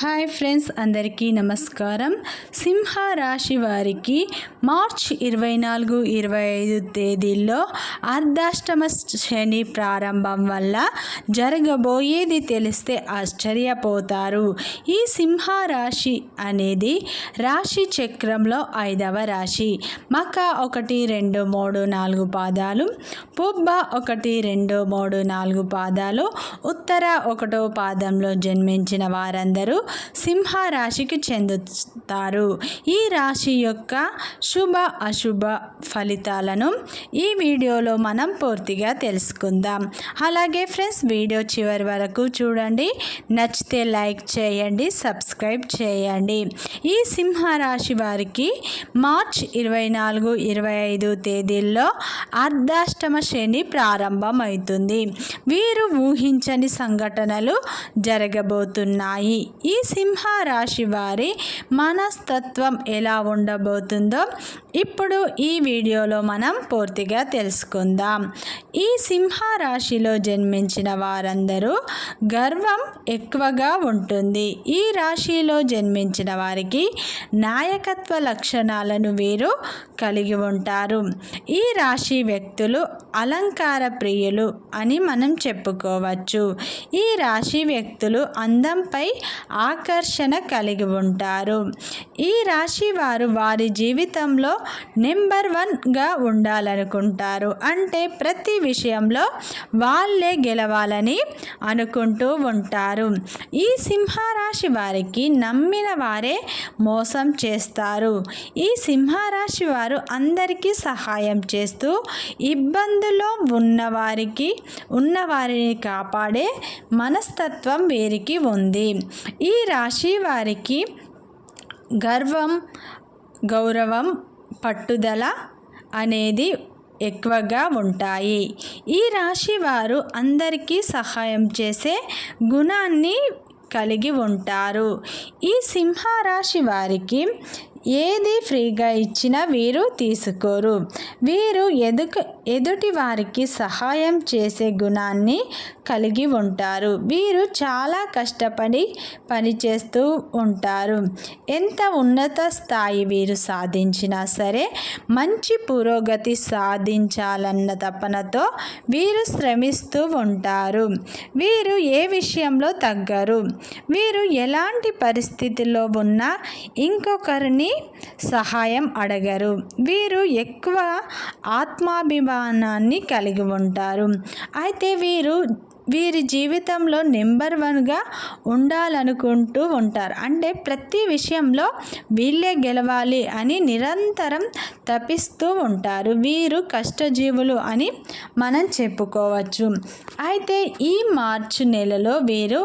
Hi friends అందరికీ నమస్కారం. సింహ రాశి వారికి మార్చ్ ఇరవై నాలుగు ఇరవై ఐదు తేదీల్లో అర్ధాష్టమ శని ప్రారంభం వల్ల జరగబోయేది తెలిస్తే ఆశ్చర్యపోతారు. ఈ సింహ రాశి అనేది రాశి చక్రంలో ఐదవ రాశి. మక ఒకటి రెండు మూడు నాలుగు పాదాలు పుబ్బ ఒకటి రెండు మూడు నాలుగు పాదాలు ఉత్తర ఒకటో పాదంలో జన్మించిన వారందరూ సింహ రాశికి చెందుతారు. ఈ రాశి యొక్క శుభ అశుభ ఫలితాలను ఈ వీడియోలో మనం పూర్తిగా తెలుసుకుందాం. అలాగే ఫ్రెండ్స్ వీడియో చివరి వరకు చూడండి. నచ్చితే లైక్ చేయండి సబ్స్క్రైబ్ చేయండి. ఈ సింహ రాశి వారికి మార్చ్ ఇరవై నాలుగు ఇరవై ఐదు తేదీల్లో అర్ధాష్టమ శని ప్రారంభమవుతుంది. వీరు ఊహించని సంఘటనలు జరగబోతున్నాయి. ఈ సింహరాశి వారి మనస్తత్వం ఎలా ఉండబోతుందో ఇప్పుడు ఈ వీడియోలో మనం పూర్తిగా తెలుసుకుందాం. ఈ సింహరాశిలో జన్మించిన వారందరూ గర్వం ఎక్కువగా ఉంటుంది. ఈ రాశిలో జన్మించిన వారికి నాయకత్వ లక్షణాలను వీరు కలిగి ఉంటారు. ఈ రాశి వ్యక్తులు అలంకార ప్రియులు అని మనం చెప్పుకోవచ్చు. ఈ రాశి వ్యక్తులు అందంపై ఆకర్షణ కలిగి ఉంటారు. ఈ రాశి వారు వారి జీవితంలో నెంబర్ వన్గా ఉండాలనుకుంటారు. అంటే ప్రతి విషయంలో వాళ్ళే గెలవాలని అనుకుంటూ ఉంటారు. ఈ సింహరాశి వారికి నమ్మిన వారే మోసం చేస్తారు. ఈ సింహరాశి వారు అందరికీ సహాయం చేస్తూ ఇబ్బందుల్లో ఉన్నవారికి ఉన్నవారిని కాపాడే మనస్తత్వం వీరికి ఉంది. ఈ ఈ రాశి వారికి గర్వం గౌరవం పట్టుదల అనేది ఎక్కువగా ఉంటాయి. ఈ రాశి వారు అందరికీ సహాయం చేసే గుణాన్ని కలిగి ఉంటారు. ఈ సింహరాశి వారికి ఏది ఫ్రీగా ఇచ్చినా వీరు తీసుకోరు. వీరు ఎదుక ఎదుటి వారికి సహాయం చేసే గుణాన్ని కలిగి ఉంటారు. వీరు చాలా కష్టపడి పనిచేస్తూ ఉంటారు. ఎంత ఉన్నత స్థాయి వీరు సాధించినా సరే మంచి పురోగతి సాధించాలన్న తపనతో వీరు శ్రమిస్తూ ఉంటారు. వీరు ఏ విషయంలో తగ్గరు. వీరు ఎలాంటి పరిస్థితిలో ఉన్నా ఇంకొకరిని సహాయం అడగరు. వీరు ఎక్కువ ఆత్మాభిమానాన్ని కలిగి ఉంటారు. అయితే వీరు వీరి జీవితంలో నెంబర్ వన్గా ఉండాలనుకుంటూ ఉంటారు. అంటే ప్రతి విషయంలో వీళ్ళే గెలవాలి అని నిరంతరం తపిస్తూ ఉంటారు. వీరు కష్టజీవులు అని మనం చెప్పుకోవచ్చు. అయితే ఈ మార్చి నెలలో వీరు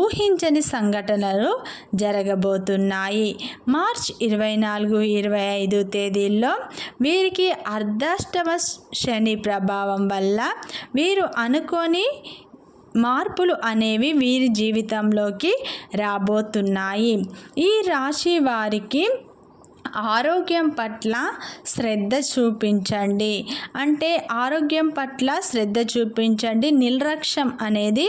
ఊహించని సంఘటనలు జరగబోతున్నాయి. మార్చ్ ఇరవై నాలుగు ఇరవై ఐదు తేదీల్లో వీరికి అర్ధాష్టమ శని ప్రభావం వల్ల వీరు అనుకొని మార్పులు అనేవి వీరి జీవితంలోకి రాబోతున్నాయి. ఈ రాశి వారికి ఆరోగ్యం పట్ల శ్రద్ధ చూపించండి. అంటే ఆరోగ్యం పట్ల శ్రద్ధ చూపించండి. నిర్లక్ష్యం అనేది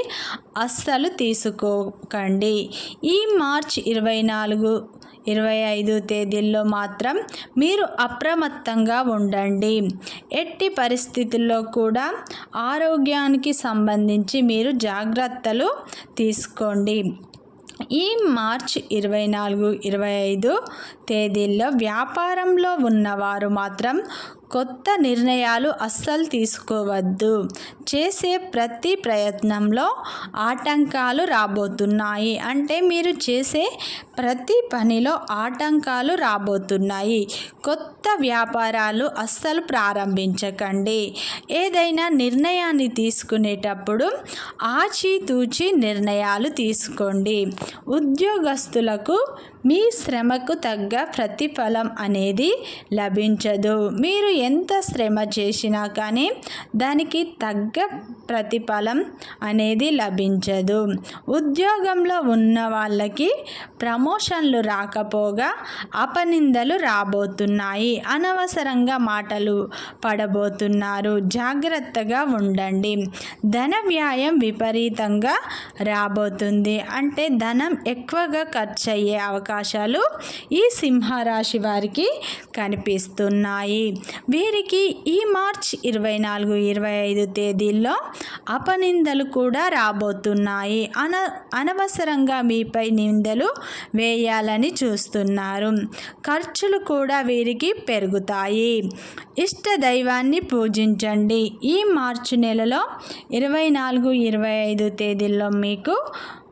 అస్సలు తీసుకోకండి. ఈ మార్చ్ ఇరవై నాలుగు ఇరవై ఐదు తేదీల్లో మాత్రం మీరు అప్రమత్తంగా ఉండండి. ఎట్టి పరిస్థితుల్లో కూడా ఆరోగ్యానికి సంబంధించి మీరు జాగ్రత్తలు తీసుకోండి. ఈ మార్చ్ ఇరవై నాలుగు ఇరవై ఐదు తేదీల్లో వ్యాపారంలో ఉన్నవారు మాత్రం కొత్త నిర్ణయాలు అస్సలు తీసుకోవద్దు. చేసే ప్రతి ప్రయత్నంలో ఆటంకాలు రాబోతున్నాయి. అంటే మీరు చేసే ప్రతి పనిలో ఆటంకాలు రాబోతున్నాయి. కొత్త వ్యాపారాలు అస్సలు ప్రారంభించకండి. ఏదైనా నిర్ణయాన్ని తీసుకునేటప్పుడు ఆచితూచి నిర్ణయాలు తీసుకోండి. ఉద్యోగస్తులకు మీ శ్రమకు తగ్గ ప్రతిఫలం అనేది లభించదు. మీరు ఎంత శ్రమ చేసినా కానీ దానికి తగ్గ ప్రతిఫలం అనేది లభించదు. ఉద్యోగంలో ఉన్న వాళ్ళకి ప్రమోషన్లు రాకపోగా అపనిందలు రాబోతున్నాయి. అనవసరంగా మాటలు పడబోతున్నారు. జాగ్రత్తగా ఉండండి. ధన వ్యాయం విపరీతంగా రాబోతుంది. అంటే ధనం ఎక్కువగా ఖర్చు అయ్యే అవకాశాలు ఈ సింహరాశి వారికి కనిపిస్తున్నాయి. వీరికి ఈ మార్చ్ ఇరవై నాలుగు ఇరవై ఐదు తేదీల్లో అపనిందలు కూడా రాబోతున్నాయి. అన అనవసరంగా మీపై నిందలు వేయాలని చూస్తున్నారు. ఖర్చులు కూడా వీరికి పెరుగుతాయి. ఇష్ట దైవాన్ని పూజించండి. ఈ మార్చి నెలలో ఇరవై నాలుగు ఇరవై ఐదు తేదీల్లో మీకు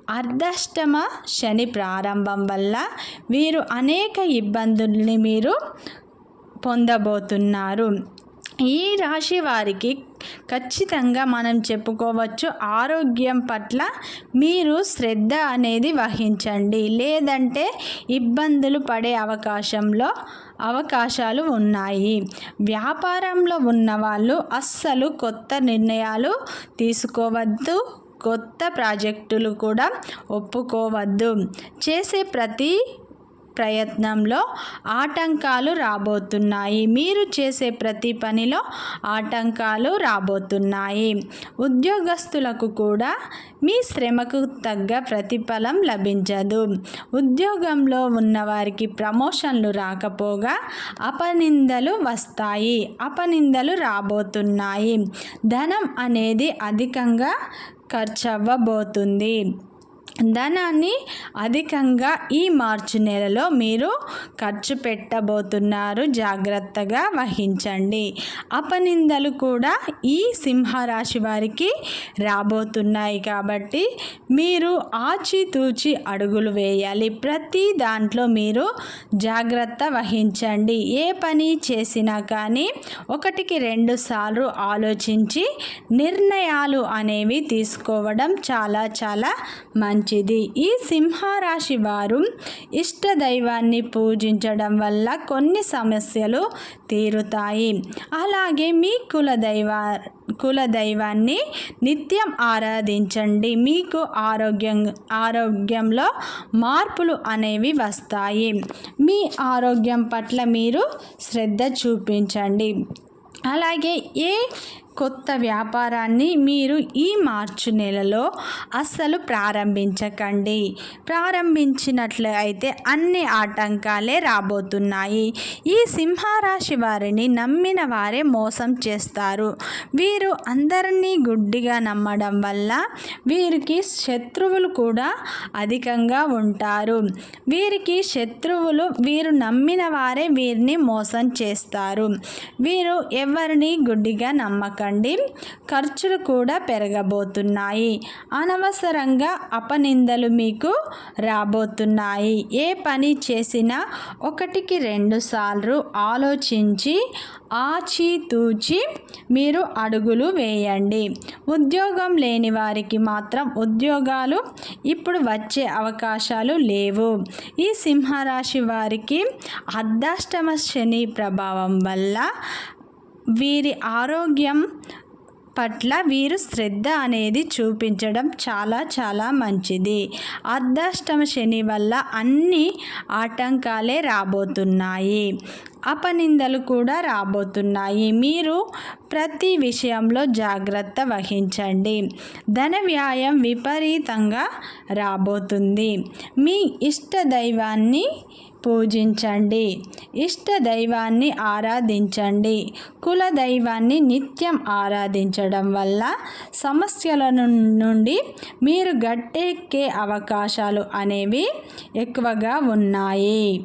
అర్ధష్టమ శని ప్రారంభం వల్ల వీరు అనేక ఇబ్బందుల్ని మీరు పొందబోతున్నారు. ఈ రాశి వారికి ఖచ్చితంగా మనం చెప్పుకోవచ్చు ఆరోగ్యం పట్ల మీరు శ్రద్ధ అనేది వహించండి. లేదంటే ఇబ్బందులు పడే అవకాశంలో అవకాశాలు ఉన్నాయి. వ్యాపారంలో ఉన్నవాళ్ళు అస్సలు కొత్త నిర్ణయాలు తీసుకోవద్దు. కొత్త ప్రాజెక్టులు కూడా ఒప్పుకోవద్దు. చేసే ప్రతి ప్రయత్నంలో ఆటంకాలు రాబోతున్నాయి. మీరు చేసే ప్రతి పనిలో ఆటంకాలు రాబోతున్నాయి. ఉద్యోగస్తులకు కూడా మీ శ్రమకు తగ్గ ప్రతిఫలం లభించదు. ఉద్యోగంలో ఉన్నవారికి ప్రమోషన్లు రాకపోగా అపనిందలు వస్తాయి. అపనిందలు రాబోతున్నాయి. ధనం అనేది అధికంగా ఖర్చు అవ్వబోతుంది ధనాన్ని అధికంగా ఈ మార్చి నెలలో మీరు ఖర్చు పెట్టబోతున్నారు. జాగ్రత్తగా వహించండి. అపనిందలు కూడా ఈ సింహరాశి వారికి రాబోతున్నాయి కాబట్టి మీరు ఆచితూచి అడుగులు వేయాలి. ప్రతి దాంట్లో మీరు జాగ్రత్త వహించండి. ఏ పని చేసినా కానీ ఒకటికి రెండు సార్లు ఆలోచించి నిర్ణయాలు అనేవి తీసుకోవడం చాలా చాలా మంచి మంచిది. ఈ సింహరాశి వారు ఇష్ట దైవాన్ని పూజించడం వల్ల కొన్ని సమస్యలు తీరుతాయి. అలాగే మీ కుల దైవ కుల దైవాన్ని నిత్యం ఆరాధించండి. మీకు ఆరోగ్యం ఆరోగ్యంలో మార్పులు అనేవి వస్తాయి. మీ ఆరోగ్యం పట్ల మీరు శ్రద్ధ చూపించండి. అలాగే ఏ కొత్త వ్యాపారాన్ని మీరు ఈ మార్చి నెలలో అస్సలు ప్రారంభించకండి. ప్రారంభించినట్లు అయితే అన్ని ఆటంకాలే రాబోతున్నాయి. ఈ సింహరాశి వారిని నమ్మిన వారే మోసం చేస్తారు. వీరు అందరినీ గుడ్డిగా నమ్మడం వల్ల వీరికి శత్రువులు కూడా అధికంగా ఉంటారు. వీరికి శత్రువులు వీరు నమ్మిన వారే వీరిని మోసం చేస్తారు. వీరు ఎవరిని గుడ్డిగా నమ్మక చేయకండి ఖర్చులు కూడా పెరగబోతున్నాయి. అనవసరంగా అపనిందలు మీకు రాబోతున్నాయి. ఏ పని చేసినా ఒకటికి రెండు సార్లు ఆలోచించి ఆచితూచి మీరు అడుగులు వేయండి. ఉద్యోగం లేని వారికి మాత్రం ఉద్యోగాలు ఇప్పుడు వచ్చే అవకాశాలు లేవు. ఈ సింహరాశి వారికి అర్ధాష్టమ శని ప్రభావం వల్ల వీరి ఆరోగ్యం పట్ల వీరు శ్రద్ధ అనేది చూపించడం చాలా చాలా మంచిది. అర్ధాష్టమ శని వల్ల అన్ని ఆటంకాలే రాబోతున్నాయి. అపనిందలు కూడా రాబోతున్నాయి. మీరు ప్రతి విషయంలో జాగ్రత్త వహించండి. ధన వ్యాయం విపరీతంగా రాబోతుంది. మీ ఇష్ట దైవాన్ని పూజించండి. ఇష్ట దైవాన్ని ఆరాధించండి. కుల దైవాన్ని నిత్యం ఆరాధించడం వల్ల సమస్యల నుండి మీరు గట్టెక్కే అవకాశాలు అనేవి ఎక్కువగా ఉన్నాయి.